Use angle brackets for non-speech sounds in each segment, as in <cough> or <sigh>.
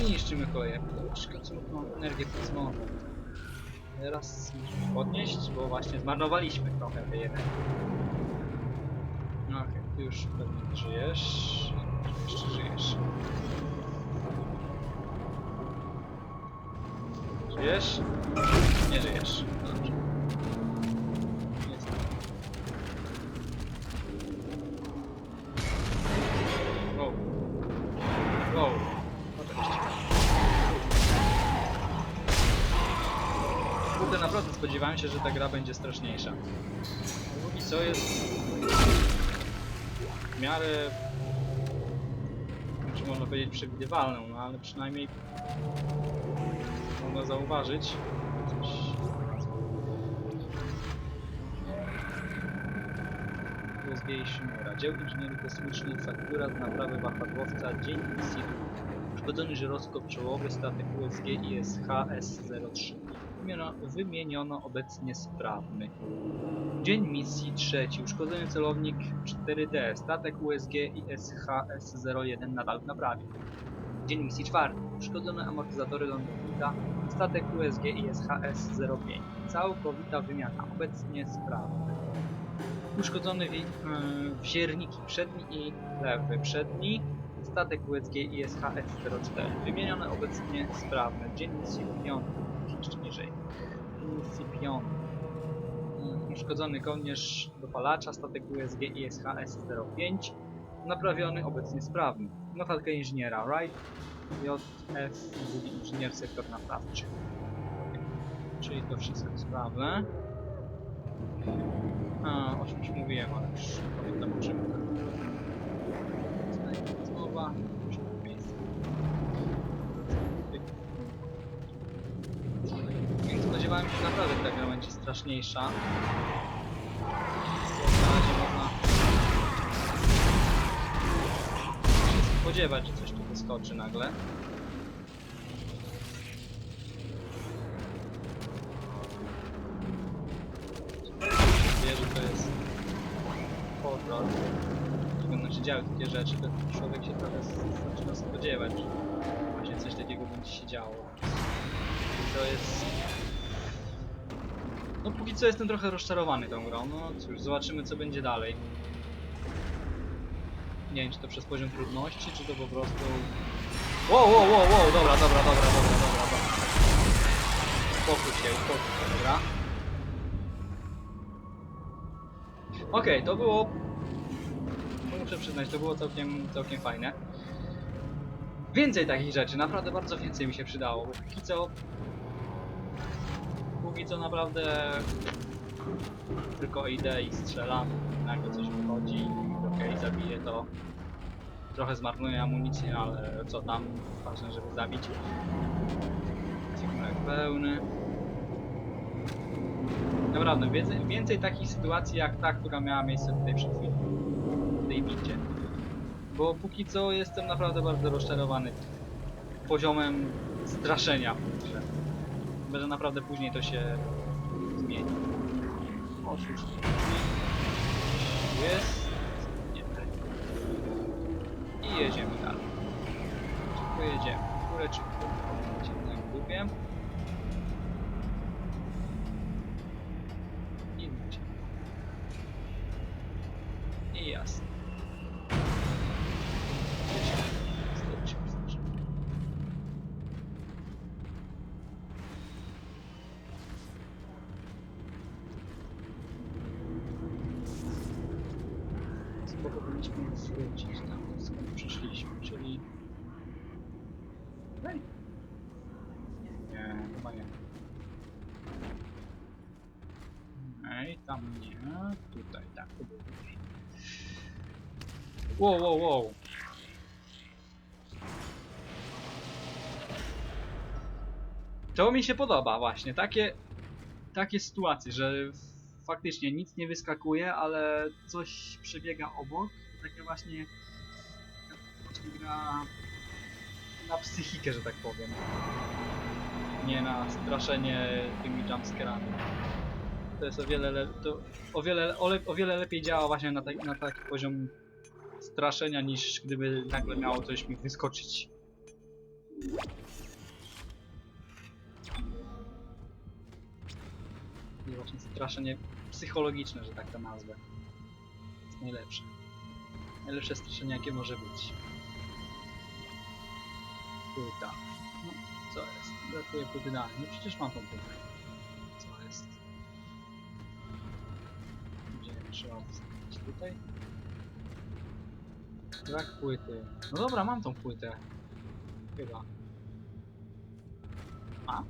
I niszczymy kolejne. Szkodzimy energię plazmową. Teraz musimy podnieść, bo właśnie zmarnowaliśmy trochę tej energii. No okej, ty już pewnie nie żyjesz. Jeszcze żyjesz. Żyjesz? Nie żyjesz. Dobrze. Spodziewałem się, że ta gra będzie straszniejsza. Póki co jest w miarę czy można powiedzieć przewidywalną, no ale przynajmniej można zauważyć coś USG i Shimura. Dzieł inżynierii kosmicznej, faktura z naprawy wahadłowca, dzień misji uszkodzony żyroskop czołowy, statek USG ISH S-03 wymieniono obecnie sprawny. Dzień misji trzeci. Uszkodzony celownik 4D. Statek USG ISHS-01 nadal w naprawie. Dzień misji czwarty. Uszkodzone amortyzatory lądownika. Statek USG ISHS-05. Całkowita wymiana. Obecnie sprawny. Uszkodzone wi- yy, wzierniki przedni i lewy przedni statek USG ISHS-04, wymienione obecnie sprawne, misji 5 jeszcze niżej. Incipion. Mm, uszkodzony kołnierz dopalacza, statek USG ISHS-05. Naprawiony, obecnie sprawny. Notatkę inżyniera Wright. JF, drugi inżynier, sektor naprawczy. Czyli to wszystko sprawne. A, o czymś mówiłem, ale już pamiętam o czym. Naprawdę, że ta gra będzie straszniejsza. Na razie można się spodziewać, że coś tu wyskoczy nagle. Wie, że to jest horror. I będą się działy takie rzeczy, to człowiek się trochę zaczyna spodziewać, że właśnie coś takiego będzie się działo. I to jest... No póki co jestem trochę rozczarowany tą grą, no cóż, zobaczymy co będzie dalej. Nie wiem, czy to przez poziom trudności, czy to po prostu... Wow, wow, wow, wow, dobra, dobra, dobra, dobra, dobra, dobra. Uspokój się, uspokój się, dobra. Okej, to było... Muszę przyznać, to było całkiem, całkiem fajne. Więcej takich rzeczy, naprawdę bardzo więcej mi się przydało, bo póki co... Póki co naprawdę... Tylko idę i strzelam, nagle coś wychodzi, okej, zabiję to. Trochę zmarnuję amunicję, ale co tam, ważne, żeby zabić. Ciągłek pełny. Naprawdę, więcej, więcej takich sytuacji jak ta, która miała miejsce tutaj przed chwilą. W tej bicie. Bo póki co jestem naprawdę bardzo rozczarowany poziomem straszenia w grze. Chyba, że naprawdę później to się zmieni. Oczywiście. Jest. Nie, tak. I jedziemy dalej. Czy pojedziemy? Górę czy w dół? Jedziemy na Spoko powinniśmy wrócić tam, skąd przyszliśmy, czyli... Hej. Nie, chyba nie. Ej, tam nie, tutaj, tak, to było. Wow, wow, wow. To mi się podoba właśnie, takie, takie sytuacje, że faktycznie nic nie wyskakuje, ale coś przebiega obok. Takie właśnie, gra na psychikę, że tak powiem. Nie na straszenie tymi jumpscarami. To jest o wiele, le- to o wiele, o, o wiele lepiej działa właśnie na, tak, na taki poziom straszenia niż gdyby nagle miało coś mi wyskoczyć I właśnie straszenie psychologiczne, że tak to nazwę. Jest najlepsze. Najlepsze straszenie jakie może być. Płyta. No, co jest? Brakuje płyty dalej. No przecież mam tą płytę. Co jest? Gdzie trzeba wstawić? Tutaj? Brak płyty. No dobra, mam tą płytę. Chyba. A?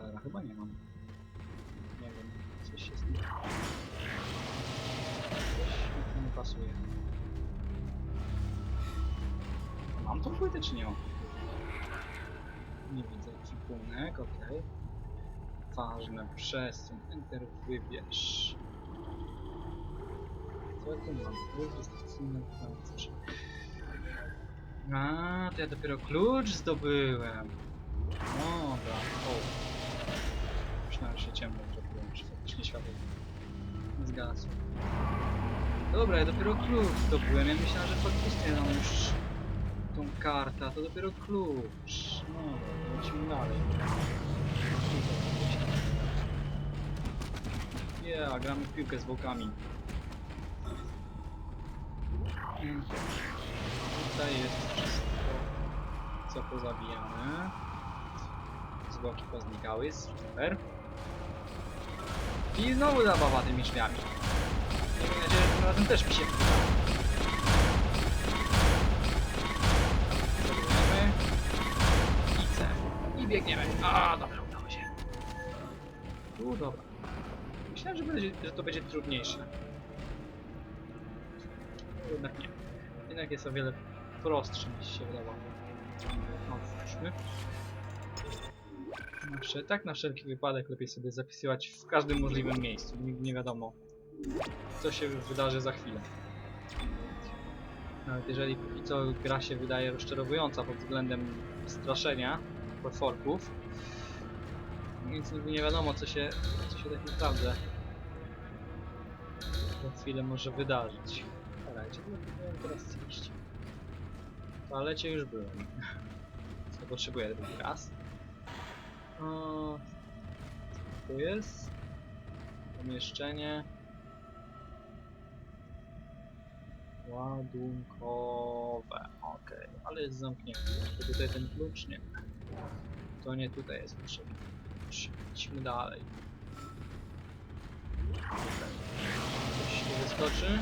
Cholera, chyba nie mam. Nie wiem, coś się z. Coś mi nie pasuje. Mam tą płytę czy nie mam? Nie widzę ekwipunek, okej. Ważne, przesuń, enter, wybierz. Co ja tu mam? Rejestracyjny pancerz. A, to ja dopiero klucz zdobyłem. Dobra, o. Myślałem, że się ciemno że faktycznie światło zgasło. Dobra, ja dopiero klucz zdobyłem. Ja myślałem, że faktycznie mam już tą kartę, to dopiero klucz. No, dobra, lecimy dalej. Yeah, gramy w piłkę z bokami. Mm. Tutaj jest wszystko, co pozabijane. Zwłoki poznikały, super. I znowu zabawa tymi drzwiami. Miejmy nadzieję, że tym razem też mi się uda. Zrobimy. I C. I biegniemy. A, dobra, udało się. U, dobra. Myślałem, że, będzie, że to będzie trudniejsze. Jednak nie. Jednak jest o wiele prostsze niż się wydawało. No, otwórzmy. Zawsze, tak na wszelki wypadek lepiej sobie zapisywać w każdym możliwym miejscu. Nigdy nie wiadomo, co się wydarzy za chwilę. Nawet jeżeli póki co gra się wydaje rozczarowująca pod względem straszenia potworków, więc nigdy nie wiadomo, co się, co się tak naprawdę za chwilę może wydarzyć. Miałem teraz iść? W toalecie już byłem. Co <laughs> potrzebuję drugi raz? O, tu jest pomieszczenie ładunkowe. Okej, ale jest zamknięte. Czy tutaj ten klucz? Nie. To nie tutaj jest potrzebny klucz. Idźmy dalej. Coś tu wyskoczy?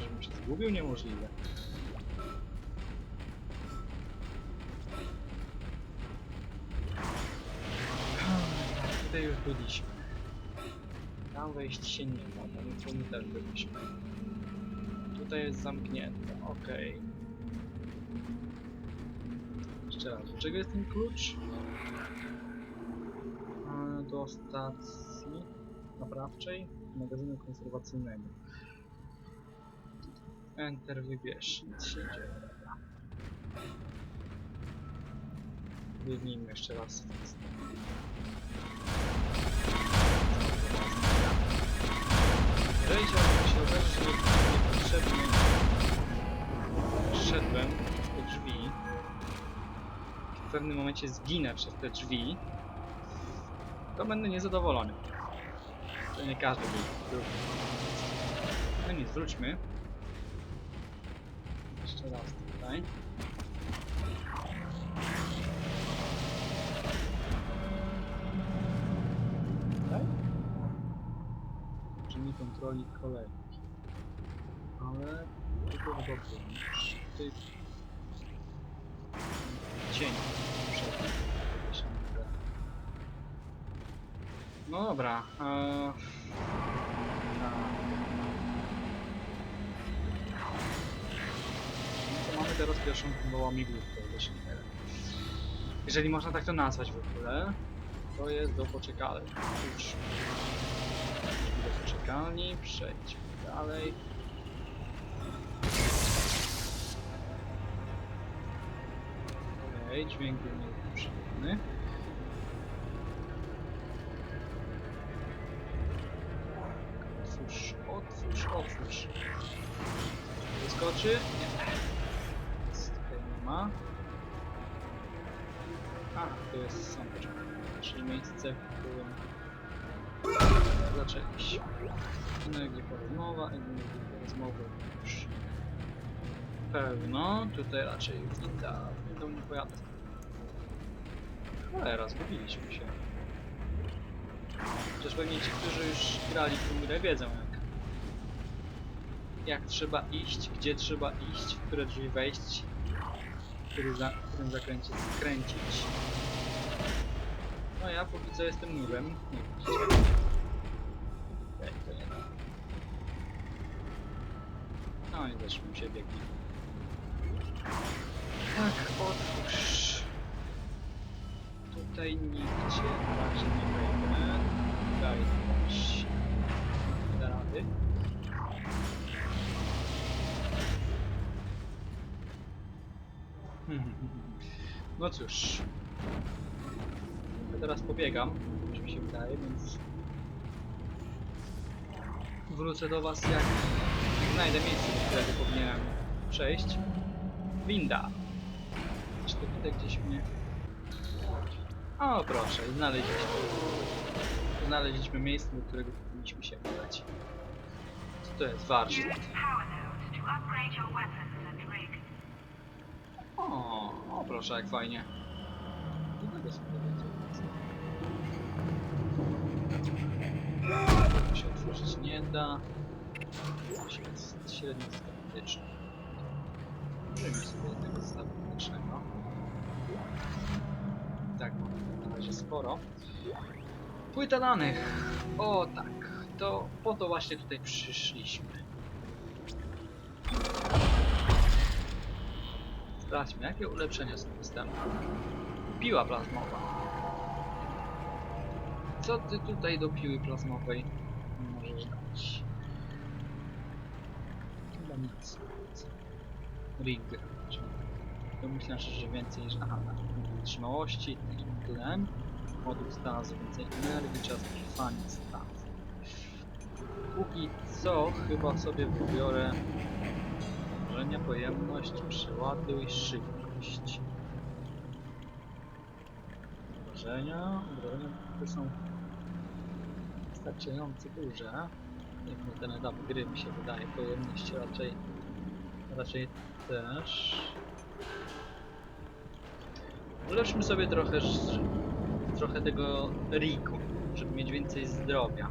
Żebym się zgubił? Niemożliwe. Tutaj już byliśmy. Tam wejść się nie da, tam tu my też byliśmy. Tutaj jest zamknięte, okej. Jeszcze raz, do czego jest ten klucz? Do stacji naprawczej magazynu konserwacyjnego. Enter wybierz, nic się dzieje, jeszcze raz. Jeżeli się, okaże, że nie- niepotrzebnie szedłem w te drzwi, w pewnym momencie zginę przez te drzwi, to będę niezadowolony. To nie każdy był. No nic, wróćmy. Jeszcze raz tutaj. Tutaj? Czyni kontroli kolejki. Ale tylko dobrze. Ty... Cień. Przed No dobra. Eee... tak. teraz pierwszą próbował migłówkę do Schneidera. Jeżeli można tak to nazwać w ogóle, to jest do poczekalni. Już. Do poczekalni, przejdźmy dalej. Okej, dźwięk był nieprzyjemny. Wyskoczy? Nie. Nic tutaj nie ma. A, to jest początek, czyli miejsce, w którym zaczęliśmy. Energia porozmowa, energia porozmowy już pewno. Tutaj raczej windą nie pojadę. Cholera, zgubiliśmy się. Chociaż pewnie ci, którzy już grali w tę grę wiedzą jak trzeba iść, gdzie trzeba iść, w które drzwi wejść, za, w którym zakręcie skręcić. No ja póki co jestem da. No i mi się biegnie. Tak, otwórz. Tutaj nigdzie razie nie wejdę. Też No cóż. Ja teraz pobiegam, już mi się wydaje, więc wrócę do was jak, znajdę miejsce, do którego powinienem przejść. Winda. Czy to winda gdzieś mnie... O proszę, znaleźliśmy. Znaleźliśmy miejsce, do którego powinniśmy się udać. Co to jest? Warsztat. O, o proszę, jak fajnie. Do tego sobie się otworzyć nie da. Jest średnio skeptyczny. Możemy sobie tego zestawu medycznego. Tak, mamy na razie sporo. Płyta danych. O tak, to po to właśnie tutaj przyszliśmy. Sprawdźmy, jakie ulepszenia są dostępne. Piła plazmowa. Co ty tutaj do piły plazmowej możesz dać? Chyba nic. Rig. Domyślam się, że więcej niż... Aha, tak. wytrzymałości, tlen, moduł stazu, więcej energii, czas trwania stazu. Póki co chyba sobie wybiorę Obrażenia, pojemność, przeładuj, szybkość. Obrażenia, obrażenia te są wystarczająco duże. Jak na ten etap gry mi się wydaje, pojemność raczej raczej też. Ulepszmy sobie trochę trochę tego riku, żeby mieć więcej zdrowia.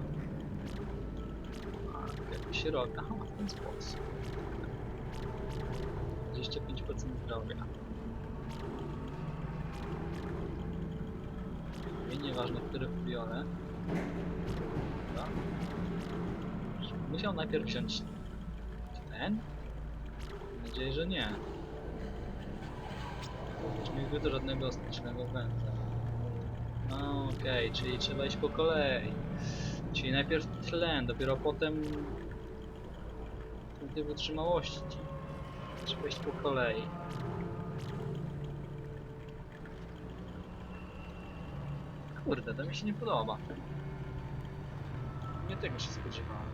A, jak się robi? Aha, w ten sposób. 25% zdrowia. I nieważne, który. Dobra. Musiał najpierw wziąć ten? Mam nadzieję, że nie. Nie do żadnego stycznego węzła. No okej, czyli trzeba iść po kolei. Czyli najpierw tlen, dopiero potem punkty wytrzymałości. Trzeba iść po kolei. Kurde, to mi się nie podoba. Nie tego się spodziewałem.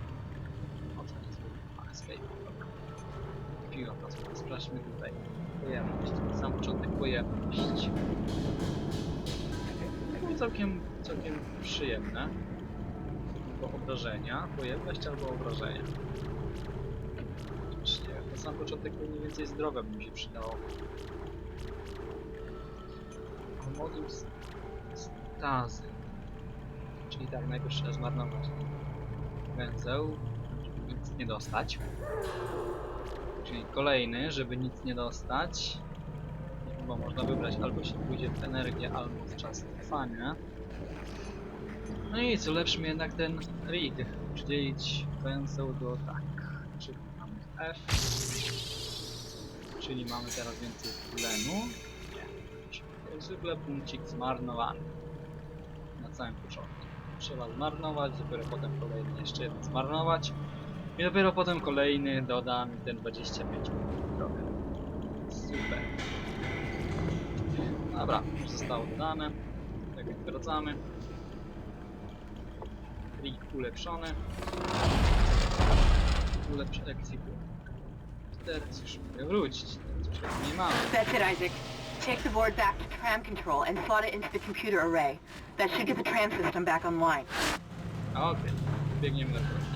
O co nie spodziewałem? Escape. Piła plazmowa. Sprawdźmy tutaj. Pojemność. Sam początek pojemność. No całkiem, całkiem przyjemne. Albo obrażenia. Pojemność albo obrażenia. Już nie wiem, na sam początek mniej więcej zdrowia by mi się przydało. Moduł stazy. Czyli tak, najpierw trzeba zmarnować węzeł, żeby nic nie dostać. Czyli kolejny, żeby nic nie dostać. Bo można wybrać albo się pójdzie w energię, albo w czas trwania. No i co, lepszy mi jednak ten rig. Przydzielić węzeł do tak. F. Czyli mamy teraz więcej tlenu. Jak zwykle punkcik zmarnowany. Na samym początku. Trzeba zmarnować, dopiero potem kolejny jeszcze jeden zmarnować. I dopiero potem kolejny doda mi ten 25 punktów drogę. Super. Dobra, już zostało dodane. Tak jak wracamy. Trik ulepszony. Ulepsz ekwipunek. Teraz już mogę wrócić. Teraz już jak nie mamy. That's it, Isaac. Take the board back to tram control and slot it into the computer array. That should get the tram system back online. Okej, biegniemy na kolej.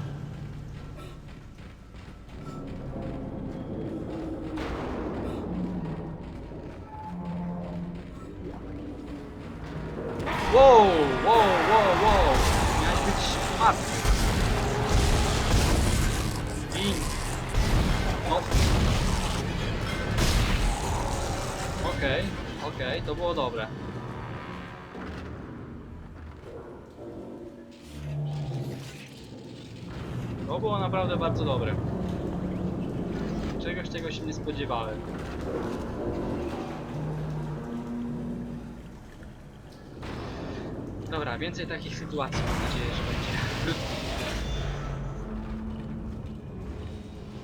Okej, okej, to było dobre. To było naprawdę bardzo dobre. Czegoś, czego się nie spodziewałem. Dobra, więcej takich sytuacji mam nadzieję, że będzie.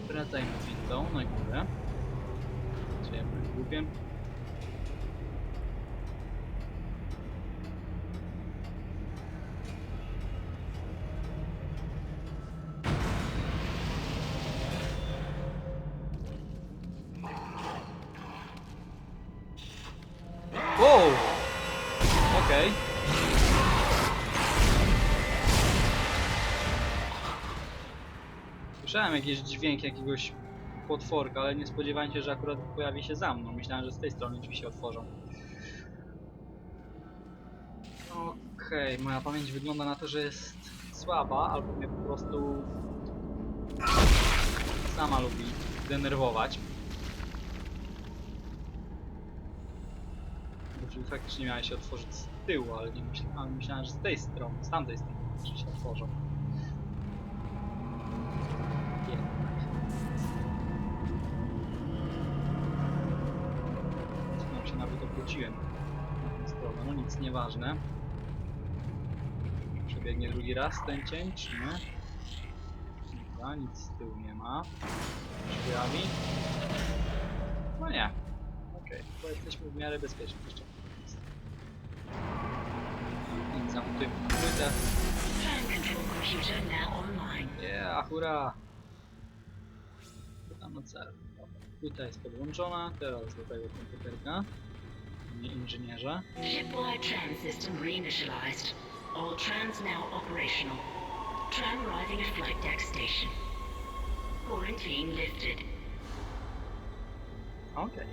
Wracajmy windą na górę. Byłem głupiem? Okej. Słyszałem jakiś dźwięk jakiegoś potworka, ale nie spodziewałem się, że akurat pojawi się za mną. Myślałem, że z tej strony drzwi się otworzą. Okej, moja pamięć wygląda na to, że jest słaba, albo mnie po prostu sama lubi denerwować. Drzwi faktycznie miały się otworzyć z tyłu, ale nie myślałem, myślałem, że z tej strony, z tamtej strony drzwi się otworzą. Jednak. Się nawet obróciłem na tę stronę, no nic, nieważne. Przebiegnie drugi raz ten cień, czy nie? Dobra, nic z tyłu nie ma. Pojawi? No nie. Okej, to jesteśmy w miarę bezpieczni jeszcze. Zamknięty płytę. Yeah, hurra! Pytam na cel. Płyta jest podłączona, teraz do tego komputerka. Nie inżynierze. Shipwide tram system reinitialized. All trams now operational. Tram arriving at flight deck station. Quarantine lifted. Okay.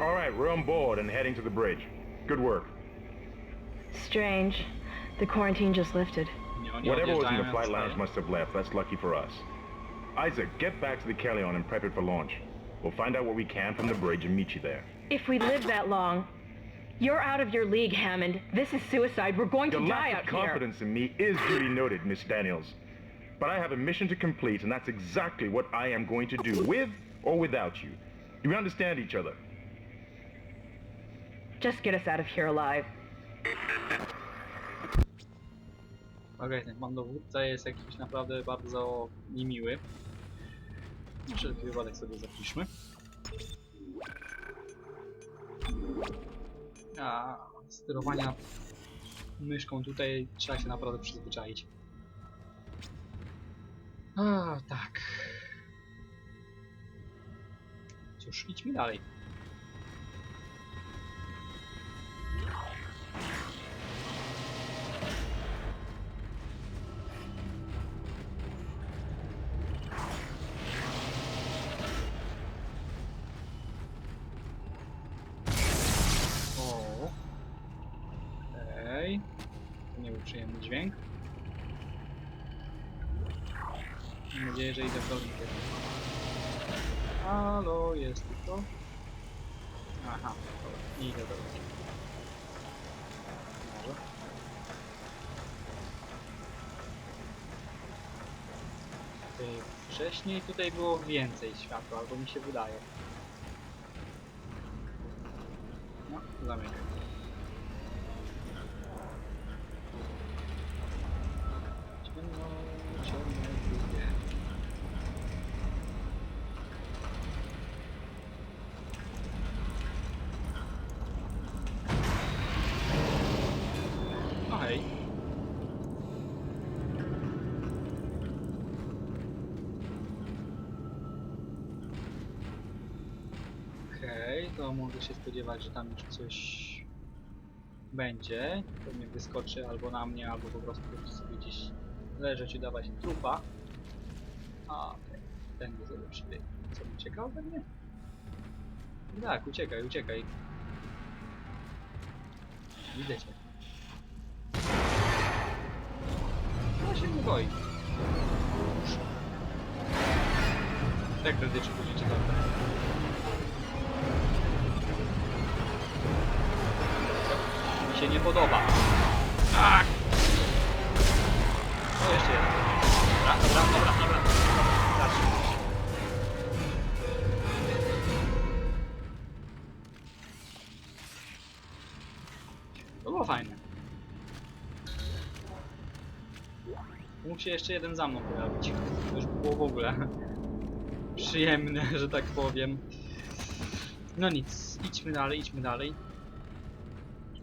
All right, we're on board and heading to the bridge. Good work. Strange. The quarantine just lifted. Whatever was in the flight zostaję. lounge must have left. That's lucky for us. Isaac, get back to the Kellion and prep it for launch. We'll find out what we can from the bridge and meet you there. If we live that long, you're out of your league, Hammond. This is suicide. We're going to Your die lack out of here. confidence in me is duly noted, Miss Daniels. But I have a mission to complete, and that's exactly what I am going to do, with or without you. Do we understand each other? Just get us out of here alive. Okej, ten pan dowódca jest jakiś naprawdę bardzo niemiły. Na wszelki wypadek sobie zapiszmy. A sterowania myszką tutaj trzeba się naprawdę przyzwyczaić. A, tak. Cóż, idźmy dalej. Dźwięk. Mam nadzieję, że idę w dobrym kierunku. Halo, jest tu? Aha, nie idę kierunku. Może. Wcześniej tutaj było więcej światła, albo mi się wydaje. No, zamykaj. Ciemno, ciemno, długie. No hej. Okej, to mogę się spodziewać, że tam już coś będzie. Pewnie wyskoczy albo na mnie, albo po prostu sobie gdzieś leżeć i dawać trupa. A, okej. Tędy sobie. Co, uciekał ode mnie? Tak, uciekaj, uciekaj. Widzę cię. No się nie boi. Tak prędzej czy później cię się nie podoba. Tak! O, jeszcze jeden. Dobra, dobra, dobra, dobra. To było fajne. Mógł się jeszcze jeden za mną pojawić. To już było w ogóle przyjemne, że tak powiem. No nic, idźmy dalej, idźmy dalej.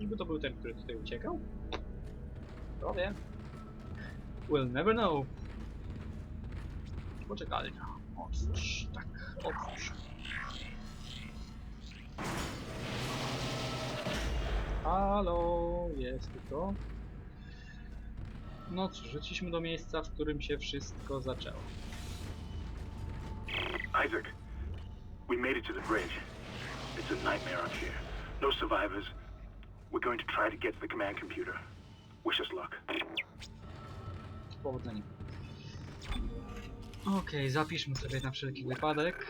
Czyżby to był ten, który tutaj uciekał? Kto? We'll never know. Poczekalnia. Otwórz, tak, otwórz. Halo, jest to. No cóż, wróciliśmy do miejsca, w którym się wszystko zaczęło. Isaac, we made it to the bridge. It's a nightmare up here. No survivors. We're going to try to get the command computer. Wish us luck. Powodzenia. Okej, zapiszmy sobie na wszelki wypadek.